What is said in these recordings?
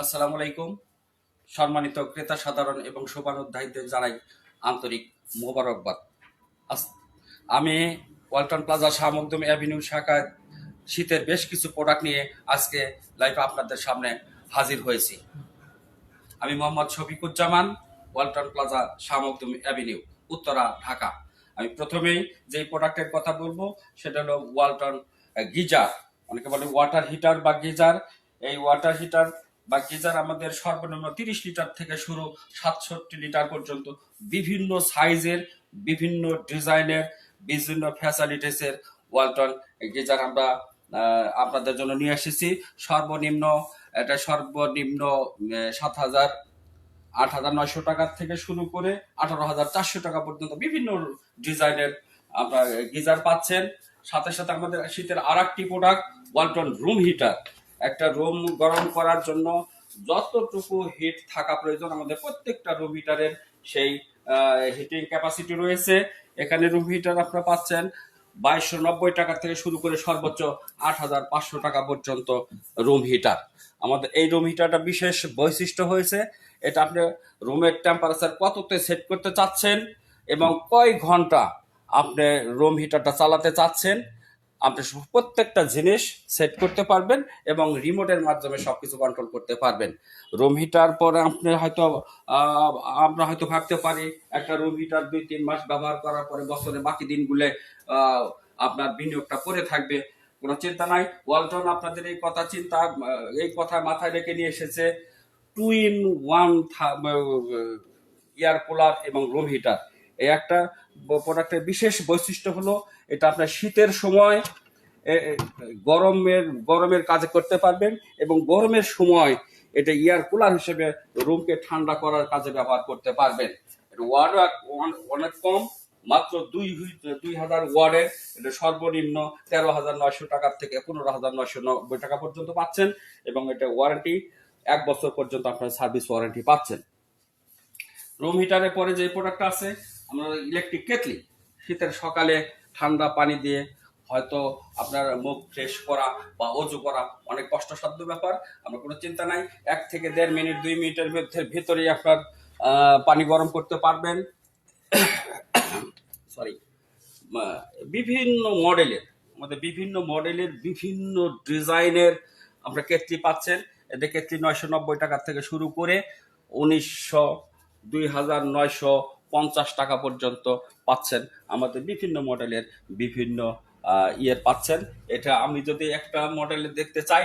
আসসালামু আলাইকুম। সম্মানিত ক্রেতা, সাধারণ এবং শোভানুধ্যায়ীদের জানাই আন্তরিক মোবারকবাদ। আমি ওয়ালটন প্লাজা শাহমকদম অ্যাভিনিউ শাখায় শীতের বেশ কিছু প্রোডাক্ট নিয়ে আজকে লাইভে আপনাদের সামনে হাজির হয়েছি। আমি মোহাম্মদ শফিকুজ্জামান, ওয়ালটন প্লাজা শাহমকদম অ্যাভিনিউ, উত্তরা, ঢাকা। আমি প্রথমেই যে প্রোডাক্টের কথা বলব, সেটা হলো ওয়ালটন গিজার। অনেকে বলে ওয়াটার হিটার বা গিজার। এই ওয়াটার হিটার বা গিজার আমাদের সর্বনিম্ন তিরিশ লিটার থেকে শুরু সাতষট্টি লিটার পর্যন্ত বিভিন্ন সাইজের, বিভিন্ন ডিজাইনের, বিভিন্ন ফ্যাসিলিটিসের ওয়ালটন গিজার আমরা আপনাদের জন্য নিয়ে এসেছি, সর্বনিম্ন, এটা সর্বনিম্ন সাত হাজার আট হাজার নয়শো টাকা থেকে শুরু করে আঠারো হাজার চারশো টাকা পর্যন্ত বিভিন্ন ডিজাইনের আপনার গিজার পাচ্ছেন। সাথে সাথে আমাদের শীতের আর একটি প্রোডাক্ট ওয়ালটন রুম হিটার একটা রুম গরম করার জন্য যতটুকু হিট থাকা প্রয়োজন, আমাদের প্রত্যেকটা রুম হিটারের সেই হিটিং ক্যাপাসিটি রয়েছে। এখানে রুম হিটার আপনারা পাচ্ছেন বাইশশো নব্বই টাকা থেকে শুরু করে সর্বোচ্চ আট হাজার পাঁচশো টাকা পর্যন্ত রুম হিটার আমাদের এই রুম হিটারটা বিশেষ বৈশিষ্ট্য হয়েছে, এটা আপনি রুমের টেম্পারেচার কততে সেট করতে চাচ্ছেন এবং কয় ঘণ্টা আপনি রুম হিটারটা চালাতে চাচ্ছেন আপনি প্রত্যেকটা জিনিস সেট করতে পারবেন এবং রিমোটের মাধ্যমে সব কিছু কন্ট্রোল করতে পারবেন। রুম হিটার পরে আপনি হয়তো আমরা হয়তো ভাবতে পারি, একটা রুম হিটার দুই, তিন মাস ব্যবহার করার পরে বছরে বাকি দিনগুলো আপনার বিনিয়োগটা পড়ে থাকবে। কোনো চিন্তা নাই। ওয়ালটন আপনাদের এই কথা চিন্তা এই কথা মাথায় রেখে নিয়ে এসেছে। Two in one air cooler এবং রুম হিটার এই একটা প্রোডাক্টের বিশেষ বৈশিষ্ট্য হলো এটা আপনার শীতের সময় গরমের গরমের কাজে করতে পারবেন এবং গরমের সময় এটা এয়ার কুলার হিসেবে রুমকে ঠান্ডা করার কাজে ব্যবহার করতে পারবেন। ওয়ার্ড অনেক কম, মাত্র দুই দুই হাজার ওয়ার্ডের এটা সর্বনিম্ন তেরো হাজার নয়শো টাকার থেকে পনেরো হাজার নয়শো নব্বই টাকা পর্যন্ত পাচ্ছেন এবং এটা ওয়ারেন্টি এক বছর পর্যন্ত আপনার সার্ভিস ওয়ারেন্টি পাচ্ছেন। রুম হিটারের পরে যে প্রোডাক্ট আছে, আমরা ইলেকট্রিক কেটলি শীতের সকালে ঠান্ডা পানি দিয়ে হয়তো আপনার মুখ ফ্রেশ করা বা অজু করা অনেক কষ্টসাধ্য ব্যাপার, আমরা কোনো চিন্তা নাই। এক থেকে দেড় মিনিট, দুই মিনিটের মধ্যে ভিতরেই আপনার পানি গরম করতে পারবেন। সরি বিভিন্ন মডেলের, আমাদের বিভিন্ন মডেলের বিভিন্ন ডিজাইনের আপনার কেটলি পাচ্ছেন। এটা কেটলি নয়শো নব্বই টাকা থেকে শুরু করে উনিশশো, দুই হাজার নয়শো পঞ্চাশ টাকা পর্যন্ত পাচ্ছেন। আমাদের বিভিন্ন মডেলের বিভিন্ন ইয়ের পাচ্ছেন। এটা আমি যদি একটা মডেলের দেখতে চাই,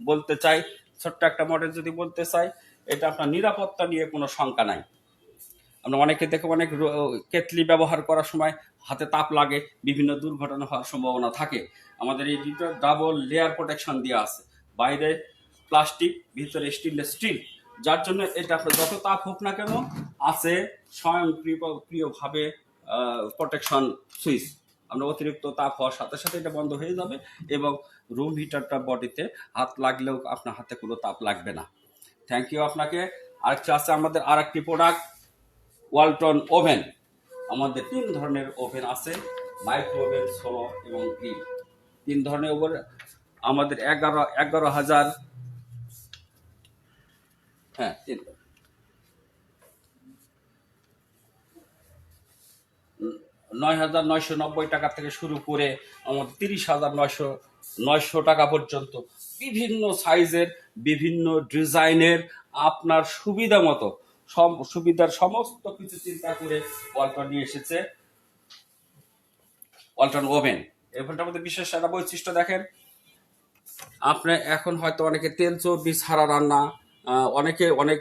বলতে চাই, ছোট্ট একটা মডেল যদি বলতে চাই, এটা আপনার নিরাপত্তা নিয়ে কোনো শঙ্কা নাই। আমরা অনেকে দেখে অনেক কেটলি ব্যবহার করার সময় হাতে তাপ লাগে, বিভিন্ন দুর্ঘটনা হওয়ার সম্ভাবনা থাকে। আমাদের এই দুটো ডাবল লেয়ার প্রোটেকশন দেওয়া আছে। বাইরে প্লাস্টিক ভিতরে স্টিলের স্টিল যার জন্য এটা যত তাপ হোক না কেন আছে স্বয়ংক্রিয়ভাবে প্রোটেকশন সুইচ। আমরা অতিরিক্ত তাপ হওয়ার সাথে সাথে এটা বন্ধ হয়ে যাবে এবং রুম হিটারটা বডিতে হাত লাগলেও আপনার হাতে কোনো তাপ লাগবে না। থ্যাংক ইউ আপনাকে। আরেকটা আছে আমাদের আর একটি প্রোডাক্ট ওয়ালটন ওভেন আমাদের তিন ধরনের ওভেন আছে মাইক্রো ওভেন সোলো এবং গ্রিল তিন ধরনের ওভেন আমাদের এগারো এগারো হাজার হ্যাঁ নয় হাজার নয়শো নব্বই টাকা থেকে শুরু করে আমাদের তিরিশ হাজার নয়শো নয়শো টাকা পর্যন্ত বিভিন্ন সাইজের, বিভিন্ন ডিজাইনের আপনার সুবিধা মতো সব সুবিধার সমস্ত কিছু চিন্তা করে ওয়ালটন নিয়ে এসেছে। ওয়ালটন ওভেন এভেনটার মধ্যে বিশেষ একটা বৈশিষ্ট্য দেখেন, আপনি এখন হয়তো অনেকে তেল চর্বি ছাড়া রান্না অনেকে অনেক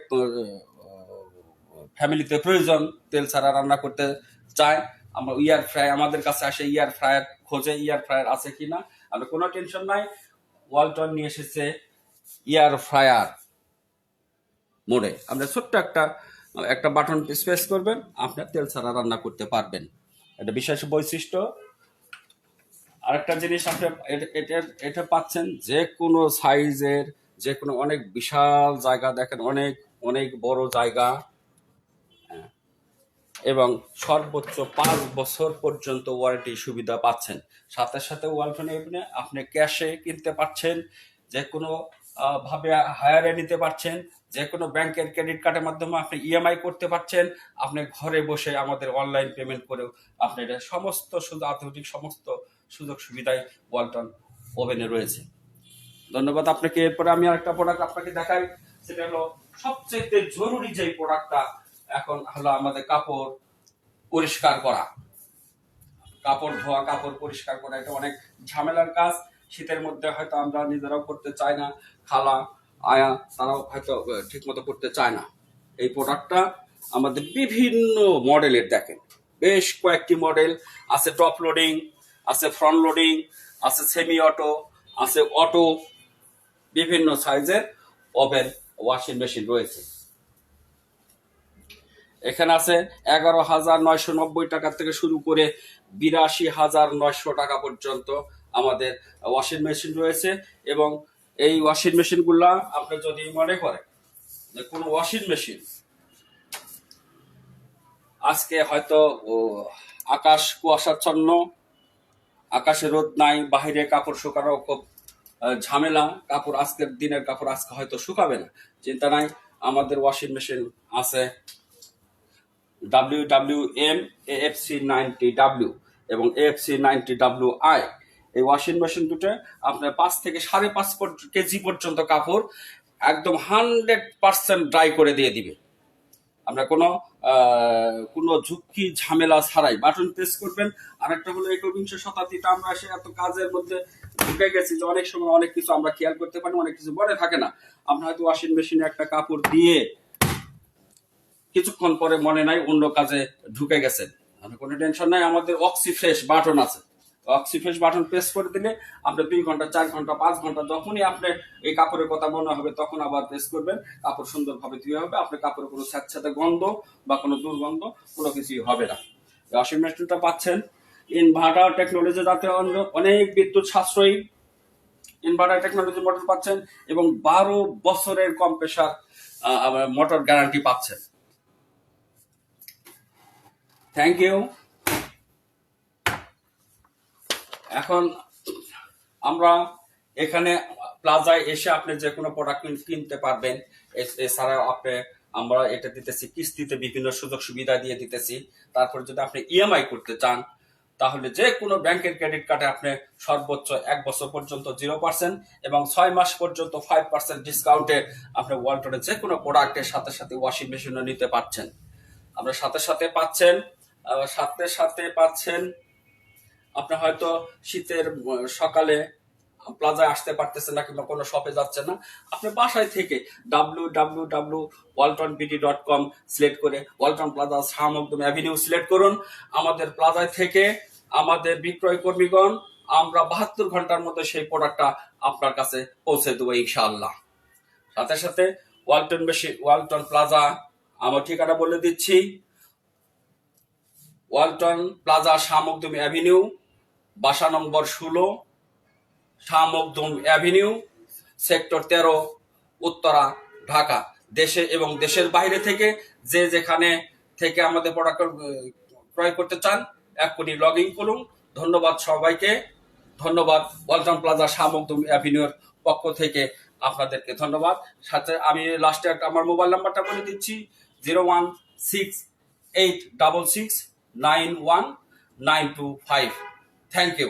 ফ্যামিলিতে প্রয়োজন, তেল ছাড়া রান্না করতে চায়। আমরা ইয়ার ফ্রাই আমাদের কাছে আসে ইয়ার ফ্রায়ার, খোঁজে ইয়ার ফ্রায়ার আছে কি না। আমরা কোনো টেনশন নাই, ওয়ালটন নিয়ে এসেছে ইয়ার ফ্রায়ার মোড়ে। আমরা ছোট্ট একটা একটা বাটন স্পেস করবেন আপনার তেল ছাড়া রান্না করতে পারবেন। এটা বিশেষ বৈশিষ্ট্য। আরেকটা জিনিস আপনি এটা- এটা এটা পাচ্ছেন যে কোনো সাইজের যে কোনো অনেক বিশাল জায়গা দেখেন অনেক অনেক বড় জায়গা। হ্যাঁ, এবং সর্বোচ্চ পাঁচ বছর পর্যন্ত ওয়ারেন্টি সুবিধা পাচ্ছেন। সাথে সাথে ওয়ালটন এভনে আপনি ক্যাশে কিনতে পারছেন যে কোনো ভাবে হায়ারে নিতে পারছেন যে কোনো ব্যাংকের ক্রেডিট কার্ডের মাধ্যমে আপনি ইএমআই করতে পারছেন আপনি ঘরে বসে আমাদের অনলাইন পেমেন্ট করেও আপনি এটা সমস্ত আধুনিক সমস্ত সুযোগ সুবিধাই ওয়ালটন ওভেনে রয়েছে। ধন্যবাদ আপনাকে। এরপরে আমি আরেকটা প্রোডাক্ট আপনাকে দেখাই। সেটা হলো সবচেয়ে জরুরি যে প্রোডাক্টটা এখন হলো আমাদের কাপড় পরিষ্কার করা। কাপড় ধোয়া, কাপড় পরিষ্কার করা, এটা অনেক ঝামেলার কাজ। শীতের মধ্যে হয়তো আমরা নিজেরাও করতে চাই না, খালা, আয়া, তারাও হয়তো ঠিক মতো করতে চায় না। এই প্রোডাক্টটা আমাদের বিভিন্ন মডেলের দেখেন। বেশ কয়েকটি মডেল। আছে টপ লোডিং আছে ফ্রন্ট লোডিং আছে সেমি অটো আছে অটো বিভিন্ন সাইজের ওভেন ওয়াশিং মেশিন রয়েছে। এখানে আছে এগারো হাজার নয়শো নব্বই টাকা থেকে শুরু করে বিরাশি হাজার নয়শো টাকা পর্যন্ত আমাদের ওয়াশিং মেশিন রয়েছে এবং এই ওয়াশিং মেশিনগুলা আপনি যদি মনে করেন যে কোনো ওয়াশিং মেশিন, আজকে হয়তো আকাশ কুয়াশাচ্ছন্ন, আকাশে রোদ নাই, বাহিরে কাপড় শুকানো খুব ঝামেলা, কাপড় আজকের দিনের কাপড় আজকে হয়তো শুকাবে না। চিন্তা নাই, আমাদের ওয়াশিং মেশিন আছে W W M AFC ninety W এবং এএফসি নাইনটি ডাব্লিউ আই এই ওয়াশিং মেশিন দুটো আপনার পাঁচ থেকে সাড়ে পাঁচ কেজি পর্যন্ত কাপড় একদম হান্ড্রেড পার্সেন্ট ড্রাই করে দিয়ে দিবে। আমরা কোনো কোনো ঝুঁকি, ঝামেলা ছাড়াই। বাটন প্রেস করবেন। আরেকটা হলো একবিংশ শতাব্দীতে আমরা এসে এত কাজের মধ্যে ঢুকে গেছি যে অনেক সময় অনেক কিছু আমরা খেয়াল করতে পারি, অনেক কিছু মনে থাকে না। আমরা হয়তো ওয়াশিং মেশিনে একটা কাপড় দিয়ে কিছুক্ষণ পরে মনে নাই অন্য কাজে ঢুকে গেছেন। আমি কোনো টেনশন নাই, আমাদের অক্সি ফ্রেশ বাটন আছে। অক্সি ফ্রেশ বাটন প্রেস করে দিলে আপনি দুই ঘণ্টা, চার ঘণ্টা, পাঁচ ঘণ্টা যখনই আপনি এই কাপড়ের কথা মনে হবে তখন আবার প্রেস করবেন। কাপড় সুন্দরভাবে ধুয়ে হবে আপনার কাপড়ের কোনো স্যাঁতস্যাঁতে গন্ধ বা কোনো দুর্গন্ধ কোনো কিছুই হবে না। ওয়াশিং মেশিনটা পাচ্ছেন। ইনভার্টার টেকনোলজি যাতে অনেক বিদ্যুৎ সাশ্রয়ী ইনভার্টার টেকনোলজি মোটর পাচ্ছেন এবং বারো বছরের কম্প্রেসার মোটর গ্যারান্টি পাচ্ছেন। থ্যাংক ইউ এখন আমরা এখানে প্লাজায় এসে আপনি যে কোনো প্রোডাক্ট কিনতে পারবেন। এছাড়াও আপনি, আমরা এটা দিতেছি, কিস্তিতে বিভিন্ন সুযোগ সুবিধা দিয়ে দিতেছি। তারপর যদি আপনি ইএমআই করতে চান তাহলে যে কোনো ব্যাংকের ক্রেডিট কার্ডে আপনি সর্বোচ্চ এক বছর পর্যন্ত জিরো পার্সেন্ট এবং ছয় মাস পর্যন্ত ফাইভ পার্সেন্ট ডিসকাউন্টে আপনি ওয়ালটনের যে কোনো প্রোডাক্টের সাথে সাথে ওয়াশিং মেশিনও নিতে পারছেন। আপনার সাথে সাথে পাচ্ছেন সাথে সাথে পাচ্ছেন, আপনি হয়তো শীতের সকালে প্লাজায় আসতে পারতেছেন না কিংবা কোনো শপে যাচ্ছেন না, আপনি বাসায় থেকে W W W Walton BD dot com select করে Walton plaza Shahmakdam avenue select করুন। আমাদের প্লাজায় থেকে আমাদের বিক্রয় কর্মীগণ, আমরা বাহাত্তর ঘণ্টার মধ্যে সেই প্রোডাক্টটা আপনার কাছে পৌঁছে দেবো ইনশাআল্লাহ। সাথে সাথে ওয়ালটন বেশি ওয়ালটন প্লাজা আমার ঠিকানা বলে দিচ্ছি। ওয়ালটন প্লাজা শাহমকদম অ্যাভিনিউ বাসা নম্বর ষোলো শাহমকদম অ্যাভিনিউ, সেক্টর তেরো, উত্তরা, ঢাকা। দেশে এবং দেশের বাইরে থেকে যে যেখানে থেকে আমাদের প্রোডাক্ট ক্রয় করতে চান, এক্ষুনি লগ ইন করুন। ধন্যবাদ সবাইকে। ধন্যবাদ ওয়ালটন প্লাজা শাহমকদম অ্যাভিনিউর পক্ষ থেকে আপনাদেরকে ধন্যবাদ। সাথে আমি লাস্টে একটা আমার মোবাইল নাম্বারটা বলে দিচ্ছি zero one six eight double six nine one nine two five thank you